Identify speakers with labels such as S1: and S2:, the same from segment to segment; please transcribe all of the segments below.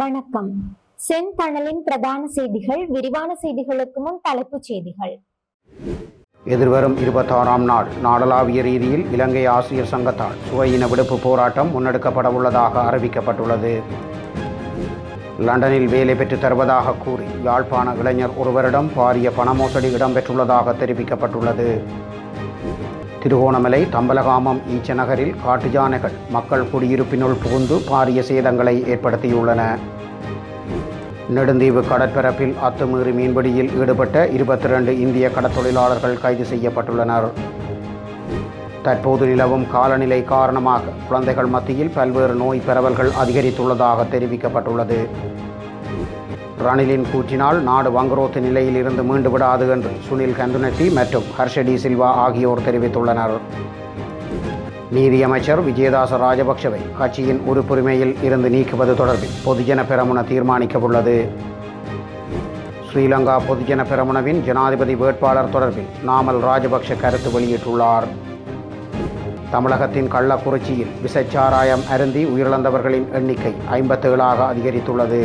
S1: வணக்கம். செந்தணலின் பிரதான செய்திகள் விரிவான செய்திகளுக்கு முன் தலைப்புச் செய்திகள்.
S2: எதிர்வரும் இருபத்தாறாம் நாள் நாடளாவிய ரீதியில் இலங்கை ஆசிரியர் சங்கத்தால் சுவையின விடுப்பு போராட்டம் முன்னெடுக்கப்பட உள்ளதாக அறிவிக்கப்பட்டுள்ளது. லண்டனில் வேலை பெற்று தருவதாக கூறி யாழ்ப்பாண இளைஞர் ஒருவரிடம் பாரிய பண மோசடி இடம்பெற்றுள்ளதாக தெரிவிக்கப்பட்டுள்ளது. திருகோணமலை தம்பலகாமம் ஈச்சநகரில் காட்டு யானைகள் மக்கள் குடியிருப்பினுள் புகுந்து பாரிய சேதங்களை ஏற்படுத்தியுள்ளன. நெடுந்தீவு கடற்பரப்பில் அத்துமீறி மீன்பிடியில் ஈடுபட்ட இருபத்தி ரெண்டு இந்திய கடற்தொழிலாளர்கள் கைது செய்யப்பட்டுள்ளனர். தற்போது நிலவும் காலநிலை காரணமாக குழந்தைகள் மத்தியில் பல்வேறு நோய் பரவல்கள் அதிகரித்துள்ளதாக தெரிவிக்கப்பட்டுள்ளது. ரணிலின் கூற்றினால் நாடு வங்குரோத்து நிலையில் இருந்து மீண்டு விடாது என்று சுனில் கந்துனட்டி மற்றும் ஹர்ஷடி சில்வா ஆகியோர் தெரிவித்துள்ளனர். நீதியமைச்சர் விஜயதாச ராஜபக்ஷவை கட்சியின் உறுப்புரிமையில் இருந்து நீக்குவது தொடர்பில் பொதுஜன பெரமுன தீர்மானிக்கவுள்ளது. ஸ்ரீலங்கா பொதுஜன பெரமுனவின் ஜனாதிபதி வேட்பாளர் தொடர்பில் நாமல் ராஜபக்ஷ கருத்து வெளியிட்டுள்ளார். தமிழகத்தின் கள்ளக்குறிச்சியில் விசச்சாராயம் அருந்தி உயிரிழந்தவர்களின் எண்ணிக்கை ஐம்பத்தேழாக அதிகரித்துள்ளது.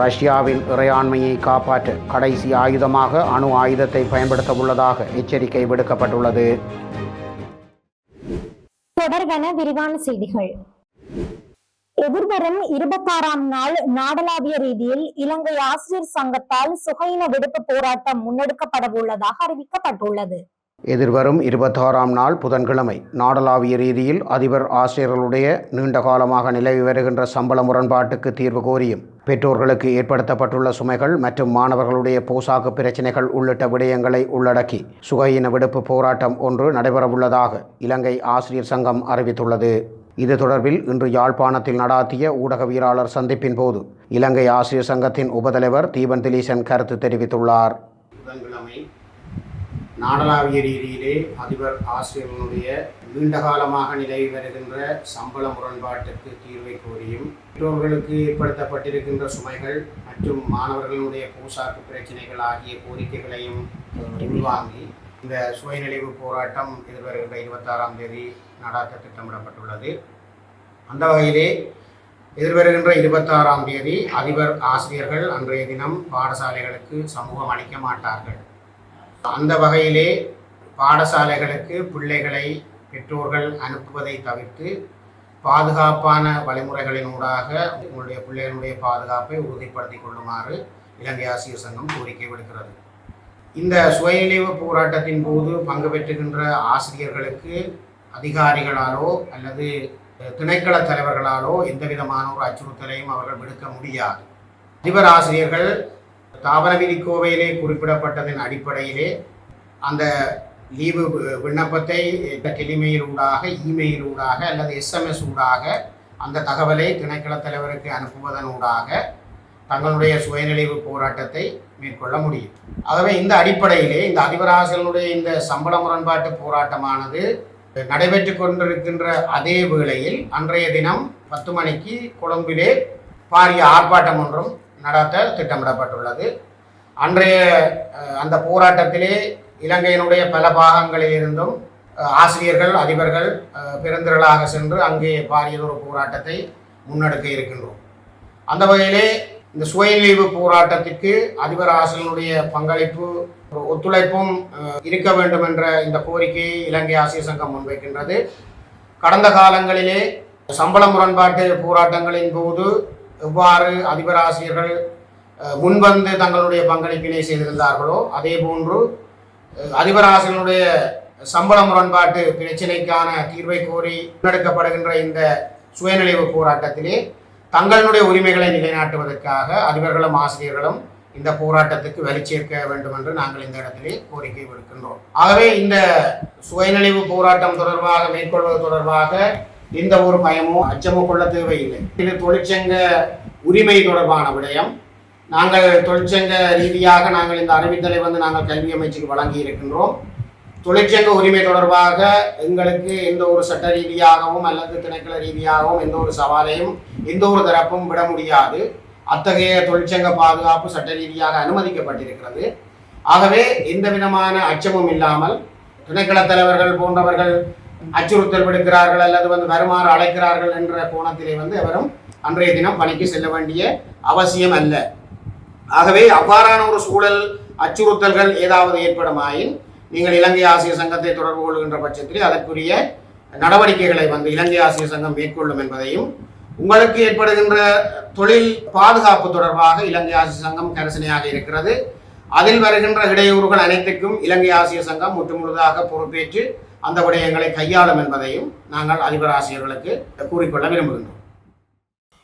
S2: ரஷ்யாவின் இறையாண்மையை காப்பாற்ற கடைசி ஆயுதமாக அணு ஆயுதத்தை பயன்படுத்த உள்ளதாக எச்சரிக்கை விடுக்கப்பட்டுள்ளது.
S1: தொடர்வன விரிவான செய்திகள். எதிர்வரும் இருபத்தாறாம் நாள் நாடளாவிய ரீதியில் இலங்கை ஆசிரியர் சங்கத்தால் சுகையின விடுப்பு போராட்டம் முன்னெடுக்கப்பட உள்ளதாக அறிவிக்கப்பட்டுள்ளது.
S2: எதிர்வரும் இருபத்தாறாம் நாள் புதன்கிழமை. நாடளாவிய ரீதியில் அதிபர் ஆசிரியர்களுடைய நீண்ட காலமாக நிலவி வருகின்ற சம்பள முரண்பாட்டுக்கு தீர்வு கோரியும். பெற்றோர்களுக்கு ஏற்படுத்தப்பட்டுள்ள சுமைகள் மற்றும் மாணவர்களுடைய போசாக்கு பிரச்சினைகள் உள்ளிட்ட விடயங்களை உள்ளடக்கி சுகையின விடுப்பு போராட்டம் ஒன்று நடைபெறவுள்ளதாக இலங்கை ஆசிரியர் சங்கம் அறிவித்துள்ளது. இது தொடர்பில் இன்று யாழ்ப்பாணத்தில் நடாத்திய ஊடகவியலாளர் சந்திப்பின் போது இலங்கை ஆசிரியர் சங்கத்தின் உபதலைவர் தீபன் திலீசன் கருத்து தெரிவித்துள்ளார். புதன்கிழமை நாடளாவிய ரீதியிலே அதிபர் ஆசிரியர்களுடைய நீண்ட காலமாக நிலவி வருகின்ற சம்பள முரண்பாட்டுக்கு தீர்வை கோரியும் பெற்றோர்களுக்கு ஏற்படுத்தப்பட்டிருக்கின்ற சுமைகள் மற்றும் மாணவர்களுடைய போசாக்கு பிரச்சனைகள் ஆகிய கோரிக்கைகளையும் உள்வாங்கி இந்த சுயநிலைவு போராட்டம் எதிர்வருகின்ற இருபத்தாறாம் தேதி நடாத்த திட்டமிடப்பட்டுள்ளது. அந்த வகையிலே எதிர்வருகின்ற இருபத்தாறாம் தேதி அதிபர் ஆசிரியர்கள் அன்றைய தினம் பாடசாலைகளுக்கு சமூகம் அளிக்க மாட்டார்கள். அந்த வகையிலே பாடசாலைகளுக்கு பிள்ளைகளை பெற்றோர்கள் அனுப்புவதை தவிர்த்து பாதுகாப்பான வழிமுறைகளினூடாக உங்களுடைய பிள்ளைகளுடைய பாதுகாப்பை உறுதிப்படுத்திக் கொள்ளுமாறு இலங்கை ஆசிரியர் சங்கம் கோரிக்கை விடுக்கிறது. இந்த சுயநினைவு போராட்டத்தின் போது பங்கு பெற்றுகின்ற ஆசிரியர்களுக்கு அதிகாரிகளாலோ அல்லது திணைக்கள தலைவர்களாலோ எந்த விதமான ஒரு அச்சுறுத்தலையும் அவர்கள் விடுக்க முடியாது. அதிபர் ஆசிரியர்கள் தாவரவிதி கோவையிலே குறிப்பிடப்பட்டதன் அடிப்படையிலே அந்த லீவு விண்ணப்பத்தை டெலிமெயில் ஊடாக இமெயில் ஊடாக அல்லது எஸ்எம்எஸ் ஊடாக அந்த தகவலை திணைக்கள தலைவருக்கு அனுப்புவதன் ஊடாக தங்களுடைய சுயநிலைவு போராட்டத்தை மேற்கொள்ள முடியும். ஆகவே இந்த அடிப்படையிலே இந்த அதிபராசிரியனுடைய இந்த சம்பள முரண்பாட்டு போராட்டமானது நடைபெற்று கொண்டிருக்கின்ற அதே வேளையில் அன்றைய தினம் பத்து மணிக்கு கொழும்பிலே பாரிய ஆர்ப்பாட்டம் ஒன்றும் நடத்த திட்டமிடப்பட்டுள்ளது. அன்றைய அந்த போராட்டத்திலே இலங்கையினுடைய பல பாகங்களிலிருந்தும் ஆசிரியர்கள் அதிபர்கள் பெருந்திரளாக சென்று அங்கே பாரியதொரு போராட்டத்தை முன்னெடுக்க இருக்கின்றோம். அந்த வகையிலே இந்த சுயநிலைவு போராட்டத்திற்கு அதிபர் ஆசிரியனுடைய பங்களிப்பு ஒரு ஒத்துழைப்பும் இருக்க வேண்டும் என்ற இந்த கோரிக்கையை இலங்கை ஆசிரியர் சங்கம் முன்வைக்கின்றது. கடந்த காலங்களிலே சம்பள முரண்பாட்டு போராட்டங்களின் போது எவ்வாறு அதிபர் ஆசிரியர்கள் முன்வந்து தங்களுடைய பங்களிப்பினை செய்திருந்தார்களோ அதே போன்று அதிபராசிரியர்களுடைய அதிபர் ஆசிரியர்களுடைய சம்பள முரண்பாட்டு பிரச்சினைக்கான தீர்வை கோரி முன்னெடுக்கப்படுகின்ற இந்த சுயநிலைவு போராட்டத்திலே தங்களுடைய உரிமைகளை நிலைநாட்டுவதற்காக அதிபர்களும் ஆசிரியர்களும் இந்த போராட்டத்துக்கு வலி சேர்க்க வேண்டும் என்று நாங்கள் இந்த இடத்திலே கோரிக்கை விடுக்கின்றோம். ஆகவே இந்த சுயநிலைவு போராட்டம் தொடர்பாக மேற்கொள்வது தொடர்பாக எந்த ஒரு பயமோ அச்சமோ கொள்ள தேவையில்லை. இது தொழிற்சங்க உரிமை தொடர்பான விடயம். நாங்கள் தொழிற்சங்க ரீதியாக நாங்கள் இந்த அறிவித்தலை வந்து நாங்கள் கல்வி அமைச்சுக்கு வழங்கி இருக்கின்றோம் தொழிற்சங்க உரிமை தொடர்பாக எங்களுக்கு எந்த ஒரு சட்ட ரீதியாகவும் அல்லது திணைக்கள ரீதியாகவும் எந்த ஒரு சவாலையும் எந்த ஒரு தரப்பும் விட முடியாது. அத்தகைய தொழிற்சங்க பாதுகாப்பு சட்ட ரீதியாக அனுமதிக்கப்பட்டிருக்கிறது. ஆகவே எந்த விதமான அச்சமும் இல்லாமல் திணைக்கள தலைவர்கள் போன்றவர்கள் அச்சுறுத்தல் விடுக்கிறார்கள் அல்லது வந்து வருமாறு அழைக்கிறார்கள் என்ற கோணத்திலே வந்து எவரும் அன்றைய தினம் பணிக்கு செல்ல வேண்டிய அவசியம் அல்ல. ஆகவே அவ்வாறான ஒரு சூழல் அச்சுறுத்தல்கள் ஏதாவது ஏற்படுமாயின் நீங்கள் இலங்கை ஆசிய சங்கத்தை தொடர்பு கொள்கின்ற பட்சத்தில் அதற்குரிய நடவடிக்கைகளை வந்து இலங்கை ஆசிய சங்கம் மேற்கொள்ளும் என்பதையும் உங்களுக்கு ஏற்படுகின்ற தொழில் பாதுகாப்பு தொடர்பாக இலங்கை ஆசிய சங்கம் கரிசனையாக இருக்கிறது. அதில் வருகின்ற இடையூறுகள் அனைத்துக்கும் இலங்கை ஆசிய சங்கம் முற்றுமுழுதாக பொறுப்பேற்று அந்த விடயங்களை கையாளும் என்பதையும் நாங்கள் அதிபர் ஆசிரியர்களுக்கு கூறிக்கொள்ள விரும்புகின்றோம்.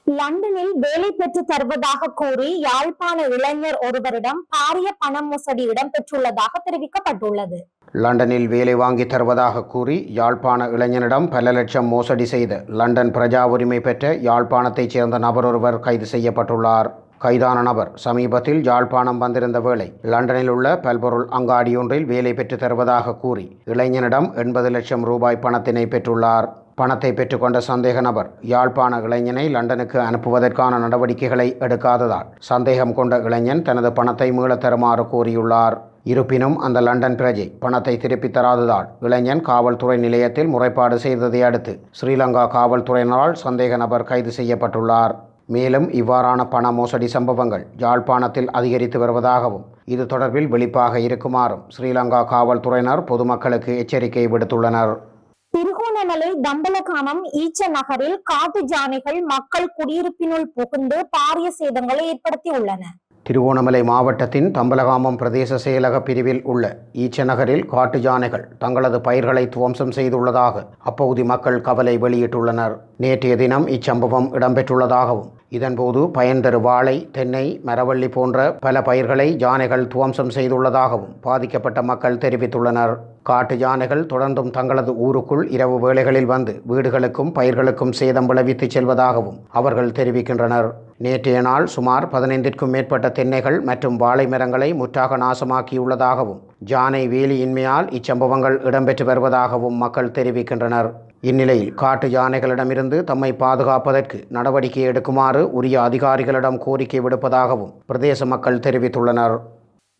S1: லண்டனில் வேலை பெற்று தருவதாக கூறி யாழ்ப்பாண இளைஞர் ஒருவரிடம் பாரிய பண மோசடி இடம்பெற்றுள்ளதாக தெரிவிக்கப்பட்டுள்ளது.
S2: லண்டனில் வேலை வாங்கி தருவதாக கூறி யாழ்ப்பாண இளைஞனிடம் பல லட்சம் மோசடி செய்த லண்டன் பிரஜா உரிமை பெற்ற யாழ்ப்பாணத்தைச் சேர்ந்த நபர் ஒருவர் கைது செய்யப்பட்டுள்ளார். கைதான நபர். சமீபத்தில் யாழ்ப்பாணம் வந்திருந்த வேளை லண்டனில் உள்ள பல்பொருள் அங்காடியொன்றில் வேலை பெற்று தருவதாக கூறி இளைஞனிடம் எண்பது லட்சம் ரூபாய் பணத்தினை பெற்றுள்ளார். பணத்தை பெற்றுக்கொண்ட சந்தேக நபர் யாழ்ப்பாண இளைஞனை லண்டனுக்கு அனுப்புவதற்கான நடவடிக்கைகளை எடுக்காததால் சந்தேகம் கொண்ட இளைஞன் தனது பணத்தை மீளத் தருமாறு கூறியுள்ளார். இருப்பினும் அந்த லண்டன் பிரஜை பணத்தை திருப்பித் தராததால் இளைஞன் காவல்துறை நிலையத்தில் முறைப்பாடு செய்ததை அடுத்து ஸ்ரீலங்கா காவல்துறையினரால் சந்தேக நபர் கைது செய்யப்பட்டுள்ளார். மேலும் இவ்வாறான பண மோசடி சம்பவங்கள் யாழ்ப்பாணத்தில் அதிகரித்து வருவதாகவும் இது தொடர்பில் விழிப்பாக இருக்குமாறும் ஸ்ரீலங்கா காவல்துறையினர் பொதுமக்களுக்கு எச்சரிக்கை விடுத்துள்ளனர்.
S1: திருகோணமலை தம்பலகாமம் ஈச்ச நகரில் காட்டு ஜானைகள் மக்கள் குடியிருப்பினுள் புகுந்து பாரிய சேதங்களை ஏற்படுத்தியுள்ளன.
S2: திருவோணமலை மாவட்டத்தின் தம்பலகாமம் பிரதேச செயலக பிரிவில் உள்ள ஈச்சநகரில் காட்டு யானைகள் தங்களது பயிர்களை துவம்சம் செய்துள்ளதாக அப்பகுதி மக்கள் கவலை வெளியிட்டுள்ளனர். நேற்றைய தினம் இச்சம்பவம் இடம்பெற்றுள்ளதாகவும் இதன்போது பயன் தரு வாழை தென்னை மரவள்ளி போன்ற பல பயிர்களை யானைகள் துவம்சம் செய்துள்ளதாகவும் பாதிக்கப்பட்ட மக்கள் தெரிவித்துள்ளனர். காட்டு யானைகள் தொடர்ந்தும் தங்களது ஊருக்குள் இரவு வேளைகளில் வந்து வீடுகளுக்கும் பயிர்களுக்கும் சேதம் விளைவித்து செல்வதாகவும் அவர்கள் தெரிவிக்கின்றனர். நேற்றைய நாள் சுமார் பதினைந்திற்கும் மேற்பட்ட தென்னைகள் மற்றும் வாழை மரங்களை முற்றாக நாசமாக்கியுள்ளதாகவும் ஜானை வேலியின்மையால் இச்சம்பவங்கள் இடம்பெற்று வருவதாகவும் மக்கள் தெரிவிக்கின்றனர். இந்நிலையில் காட்டு யானைகளிடமிருந்து தம்மை பாதுகாப்பதற்கு நடவடிக்கை எடுக்குமாறு உரிய அதிகாரிகளிடம் கோரிக்கை விடுப்பதாகவும் பிரதேச மக்கள் தெரிவித்துள்ளனர்.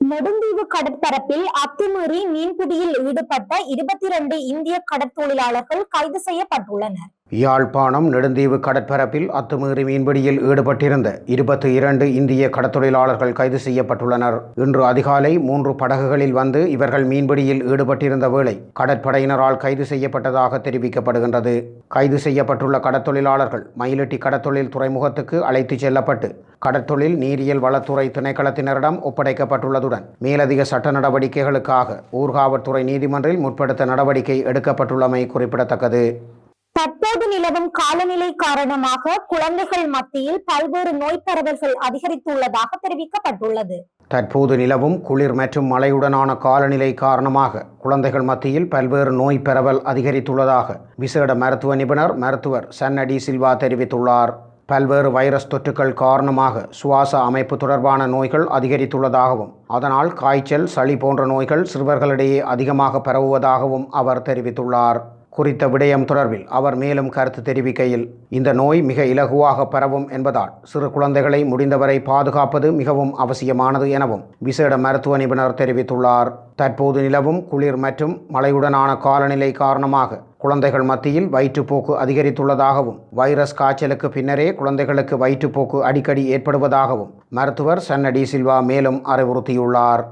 S1: நெடுந்தீவு கடற்பரப்பில் அத்துமீறி மீன்பிடியில் ஈடுபட்ட இருபத்தி இரண்டு இந்திய கடற்தொழிலாளர்கள் கைது செய்யப்பட்டுள்ளனர்.
S2: யாழ்ப்பாணம் நெடுந்தீவு கடற்பரப்பில் அத்துமீறி மீன்பிடியில் ஈடுபட்டிருந்த இருபத்தி இரண்டு இந்திய கடத்தொழிலாளர்கள் கைது செய்யப்பட்டுள்ளனர். இன்று அதிகாலை மூன்று படகுகளில் வந்து இவர்கள் மீன்பிடியில் ஈடுபட்டிருந்த வேளை கடற்படையினரால் கைது செய்யப்பட்டதாக தெரிவிக்கப்படுகின்றது. கைது செய்யப்பட்டுள்ள கடத்தொழிலாளர்கள் மயிலட்டி கடத்தொழில் துறைமுகத்துக்கு அழைத்துச் செல்லப்பட்டு கடற்தொழில் நீரியல் வளத்துறை திணைக்களத்தினரிடம் ஒப்படைக்கப்பட்டுள்ளதுடன் மேலதிக சட்ட நடவடிக்கைகளுக்காக ஊர்காவற்துறை நீதிமன்றில் முற்படுத்த நடவடிக்கை எடுக்கப்பட்டுள்ளமை குறிப்பிடத்தக்கது.
S1: தற்போது நிலவும் காலநிலை காரணமாக குழந்தைகள் மத்தியில் பல்வேறு நோய் பரவல்கள் அதிகரித்துள்ளதாக தெரிவிக்கப்பட்டுள்ளது.
S2: தற்போது நிலவும் குளிர் மற்றும் மழையுடனான காலநிலை காரணமாக குழந்தைகள் மத்தியில் பல்வேறு நோய் பரவல் அதிகரித்துள்ளதாக விசேட மருத்துவ நிபுணர் மருத்துவர் சன்னடி சில்வா தெரிவித்துள்ளார். பல்வேறு வைரஸ் தொற்றுக்கள் காரணமாக சுவாச அமைப்பு தொடர்பான நோய்கள் அதிகரித்துள்ளதாகவும் அதனால் காய்ச்சல் சளி போன்ற நோய்கள் சிறுவர்களிடையே அதிகமாக பரவுவதாகவும் அவர் தெரிவித்துள்ளார். குறித்த விடயம் தொடர்பில் அவர் மேலும் கருத்து தெரிவிக்கையில் இந்த நோய் மிக இலகுவாக பரவும் என்பதால் சிறு குழந்தைகளை முடிந்தவரை பாதுகாப்பது மிகவும் அவசியமானது எனவும் விசேட மருத்துவ நிபுணர் தெரிவித்துள்ளார். தற்போது நிலவும் குளிர் மற்றும் மழையுடனான காலநிலை காரணமாக குழந்தைகள் மத்தியில் வயிற்றுப்போக்கு அதிகரித்துள்ளதாகவும் வைரஸ் காய்ச்சலுக்கு பின்னரே குழந்தைகளுக்கு வயிற்றுப்போக்கு அடிக்கடி ஏற்படுவதாகவும் மருத்துவர் சன்னடி சில்வா மேலும் அறிவுறுத்தியுள்ளார்.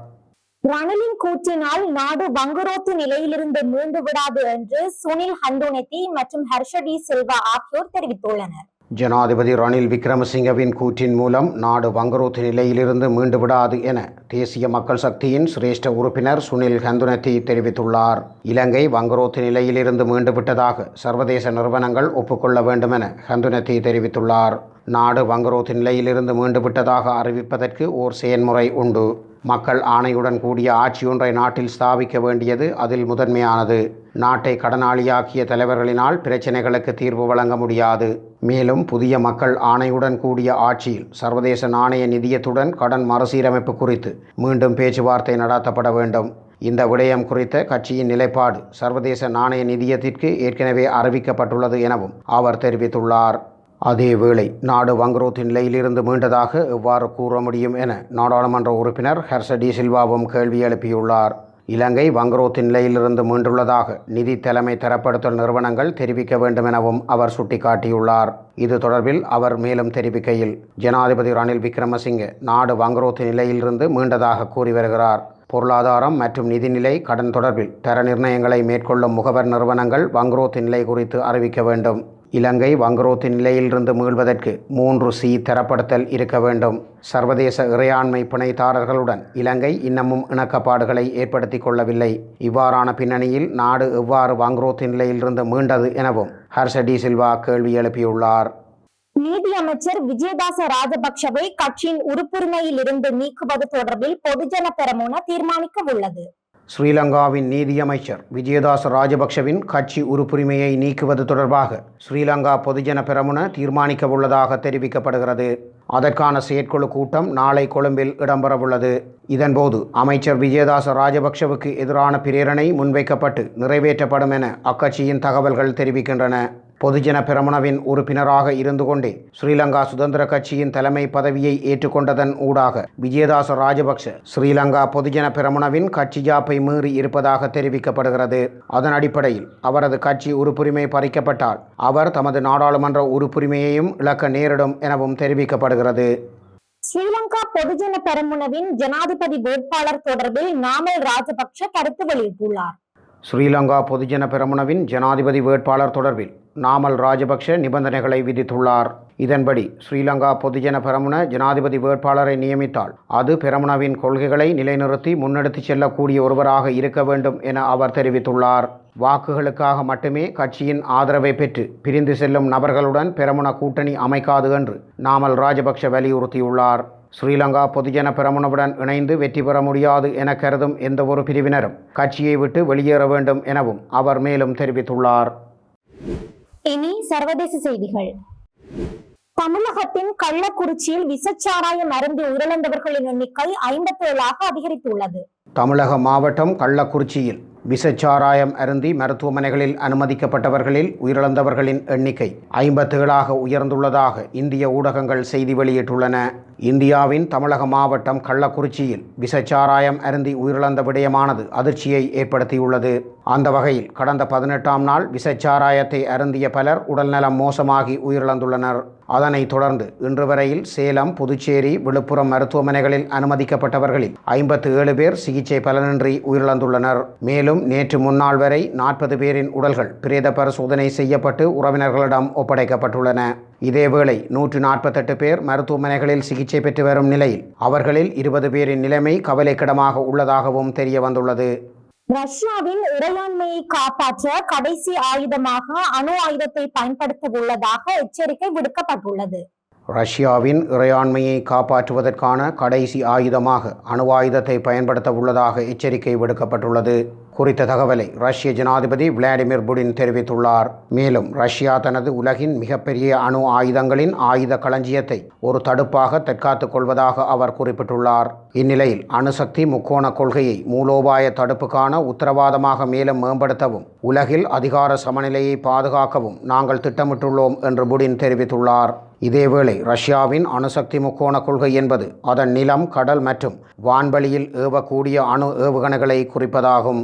S1: ரணிலின் கூற்றினால் நாடு வங்குரோத்து நிலையிலிருந்து மீண்டு விடாது என்று சுனில் ஹந்துனெத்தி மற்றும் ஹர்ஷடி செல்வா ஆகியோர் தெரிவித்துள்ளனர்.
S2: ஜனாதிபதி ரணில் விக்ரமசிங்கவின் கூற்றின் மூலம் நாடு வங்குரோத்து நிலையிலிருந்து மீண்டு விடாது என தேசிய மக்கள் சக்தியின் சிரேஷ்ட உறுப்பினர் சுனில் ஹந்துனத்தி தெரிவித்துள்ளார். இலங்கை வங்குரோத்து நிலையிலிருந்து மீண்டு விட்டதாக சர்வதேச நிறுவனங்கள் ஒப்புக்கொள்ள வேண்டும் என ஹந்துனத்தி தெரிவித்துள்ளார். நாடு வங்குரோத்து நிலையிலிருந்து மீண்டு விட்டதாக அறிவிப்பதற்கு ஓர் செயன்முறை உண்டு. மக்கள் ஆணையுடன் கூடிய ஆட்சியொன்றை நாட்டில் ஸ்தாபிக்க வேண்டியது அதில் முதன்மையானது. நாட்டை கடனாளியாக்கிய தலைவர்களினால் பிரச்சினைகளுக்கு தீர்வு வழங்க முடியாது. மேலும் புதிய மக்கள் ஆணையுடன் கூடிய ஆட்சியில் சர்வதேச நாணய நிதியத்துடன் கடன் மறுசீரமைப்பு குறித்து மீண்டும் பேச்சுவார்த்தை நடத்தப்பட வேண்டும். இந்த விடயம் குறித்த கட்சியின் நிலைப்பாடு சர்வதேச நாணய நிதியத்திற்கு ஏற்கனவே அறிவிக்கப்பட்டுள்ளது எனவும் அவர் தெரிவித்துள்ளார். அதேவேளை நாடு வங்குரோத்து நிலையிலிருந்து மீண்டதாக எவ்வாறு கூற முடியும் என நாடாளுமன்ற உறுப்பினர் ஹர்ஷ டி சில்வாவும் கேள்வி எழுப்பியுள்ளார். இலங்கை வங்குரோத்து நிலையிலிருந்து மீண்டுள்ளதாக நிதி தலைமை தரப்படுத்தல் நிறுவனங்கள் தெரிவிக்க வேண்டும் எனவும் அவர் சுட்டிக்காட்டியுள்ளார். இது தொடர்பில் அவர் மேலும் தெரிவிக்கையில் ஜனாதிபதி ரணில் விக்ரமசிங்கே நாடு வங்குரோத்து நிலையிலிருந்து மீண்டதாக கூறி வருகிறார். பொருளாதாரம் மற்றும் நிதிநிலை கடன் தொடர்பில் தர நிர்ணயங்களை மேற்கொள்ளும் முகவர் நிறுவனங்கள் வங்குரோத்து நிலை குறித்து அறிவிக்க வேண்டும். இலங்கை வங்குரோத்தின் நிலையிலிருந்து மீள்வதற்கு மூன்று சி தரப்படுத்தல் இருக்க வேண்டும். சர்வதேச இறையாண்மை பிணைத்தாரர்களுடன் இலங்கை இன்னமும் இணக்கப்பாடுகளை ஏற்படுத்தி கொள்ளவில்லை. இவ்வாறான பின்னணியில் நாடு எவ்வாறு வங்குரோத்தின் நிலையிலிருந்து மீண்டது எனவும் ஹர்ஷடி சில்வா கேள்வி எழுப்பியுள்ளார்.
S1: நீதி அமைச்சர் விஜயதாச ராஜபக்ஷவை கட்சியின் உறுப்புரிமையில் இருந்து நீக்குவது தொடர்பில் பொதுஜன பெரமுன தீர்மானிக்க உள்ளது.
S2: ஸ்ரீலங்காவின் நீதியமைச்சர் விஜயதாஸ் ராஜபக்ஷவின் கட்சி உறுப்புரிமையை நீக்குவது தொடர்பாக ஸ்ரீலங்கா பொதுஜன பெரமுன தீர்மானிக்கவுள்ளதாக தெரிவிக்கப்படுகிறது. அதற்கான செயற்குழு கூட்டம் நாளை கொழும்பில் இடம்பெறவுள்ளது. இதன்போது அமைச்சர் விஜயதாச ராஜபக்ஷவுக்கு எதிரான பிரேரணை முன்வைக்கப்பட்டு நிறைவேற்றப்படும் என அக்கட்சியின் தகவல்கள் தெரிவிக்கின்றன. பொதுஜன பெரமுனவின் உறுப்பினராக இருந்து கொண்டே ஸ்ரீலங்கா சுதந்திர கட்சியின் தலைமை பதவியை ஏற்றுக்கொண்டதன் ஊடாக விஜயதாச ராஜபக்ஷ ஸ்ரீலங்கா பொதுஜன பெரமுனவின் கட்சி ஜாப்பை மீறி இருப்பதாக தெரிவிக்கப்படுகிறது. அதன் அடிப்படையில் அவரது கட்சி உறுப்புரிமை பறிக்கப்பட்டால் அவர் தமது நாடாளுமன்ற உறுப்புரிமையையும் இழக்க நேரிடும் எனவும் தெரிவிக்கப்படுகிறது.
S1: ஸ்ரீலங்கா பொதுஜன பெரமுனவின் ஜனாதிபதி வேட்பாளர் தொடர்பில் நாமல் ராஜபக்ஷ கருத்து வெளியிட்டுள்ளார்.
S2: ஸ்ரீலங்கா பொதுஜன பெரமுனவின் ஜனாதிபதி வேட்பாளர் தொடர்பில் நாமல் ராஜபக்ஷ நிபந்தனைகளை விதித்துள்ளார். இதன்படி ஸ்ரீலங்கா பொதுஜன பெரமுன ஜனாதிபதி வேட்பாளரை நியமித்தால் அது பெரமுனவின் கொள்கைகளை நிலைநிறுத்தி முன்னெடுத்துச் செல்லக்கூடிய ஒருவராக இருக்க வேண்டும் என அவர் தெரிவித்துள்ளார். வாக்குகளுக்காக மட்டுமே கட்சியின் ஆதரவை பெற்று பிரிந்து செல்லும் நபர்களுடன் பெரமுன கூட்டணி அமைக்காது என்று நாமல் ராஜபக்ஷ வலியுறுத்தியுள்ளார். ஸ்ரீலங்கா பொதுஜன பெரமுனவுடன் இணைந்து வெற்றி பெற முடியாது என கருதும் எந்தவொரு பிரிவினரும் கட்சியை விட்டு வெளியேற வேண்டும் எனவும் அவர் மேலும் தெரிவித்துள்ளார்.
S1: இனி சர்வதேச செய்திகள். தமிழகத்தின் கள்ளக்குறிச்சியில் விசச்சாராயம் அருந்தி உயிரிழந்தவர்களின் எண்ணிக்கை ஐம்பத்தேழாக அதிகரித்துள்ளது.
S2: தமிழக மாவட்டம் கள்ளக்குறிச்சியில் விஷச்சாராயம் அருந்தி மருத்துவமனைகளில் அனுமதிக்கப்பட்டவர்களில் உயிரிழந்தவர்களின் எண்ணிக்கை ஐம்பத்தேழாக உயர்ந்துள்ளதாக இந்திய ஊடகங்கள் செய்தி வெளியிட்டுள்ளன. இந்தியாவின் தமிழக மாவட்டம் கள்ளக்குறிச்சியில் விஷச்சாராயம் அருந்தி உயிரிழந்த விடயமானது அதிர்ச்சியை ஏற்படுத்தியுள்ளது. அந்த வகையில் கடந்த பதினெட்டாம் நாள் விஷச்சாராயத்தை அருந்திய பலர் உடல்நலம் மோசமாகி உயிரிழந்துள்ளனர். அதனைத் தொடர்ந்து இன்று வரையில் சேலம் புதுச்சேரி விழுப்புரம் மருத்துவமனைகளில் அனுமதிக்கப்பட்டவர்களில் ஐம்பத்து ஏழு பேர் சிகிச்சை பலனின்றி உயிரிழந்துள்ளனர். மேலும் நேற்று முன்னாள் வரை நாற்பது பேரின் உடல்கள் பிரேத பரிசோதனை செய்யப்பட்டு உறவினர்களிடம் ஒப்படைக்கப்பட்டுள்ளன. இதேவேளை நூற்று நாற்பத்தெட்டு பேர் மருத்துவமனைகளில் சிகிச்சை பெற்று வரும் நிலையில் அவர்களில் இருபது பேரின் நிலைமை கவலைக்கிடமாக உள்ளதாகவும் தெரிய வந்துள்ளது.
S1: ரஷ்யாவின் இறையாண்மையை காப்பாற்ற கடைசி ஆயுதமாக அணு ஆயுதத்தை பயன்படுத்த உள்ளதாக எச்சரிக்கை விடுக்கப்பட்டுள்ளது.
S2: ரஷ்யாவின் இறையாண்மையை காப்பாற்றுவதற்கான கடைசி ஆயுதமாக அணு ஆயுதத்தை பயன்படுத்த உள்ளதாக எச்சரிக்கை விடுக்கப்பட்டுள்ளது. குறித்த தகவலை ரஷ்ய ஜனாதிபதி விளாடிமிர் புடின் தெரிவித்துள்ளார். மேலும் ரஷ்யா தனது உலகின் மிகப்பெரிய அணு ஆயுதங்களின் ஆயுத களஞ்சியத்தை ஒரு தடுப்பாக தற்காத்துக் கொள்வதாக அவர் குறிப்பிட்டுள்ளார். இந்நிலையில் அணுசக்தி முக்கோண கொள்கையை மூலோபாய தடுப்புக்கான உத்தரவாதமாக மேலும் மேம்படுத்தவும் உலகில் அதிகார சமநிலையை பாதுகாக்கவும் நாங்கள் திட்டமிட்டுள்ளோம் என்று புடின் தெரிவித்துள்ளார். இதேவேளை ரஷ்யாவின் அணுசக்தி முக்கோண கொள்கை என்பது அதன் நிலம் கடல் மற்றும் வான்வெளியில் ஏவக்கூடிய அணு ஏவுகணைகளை குறிப்பதாகும்.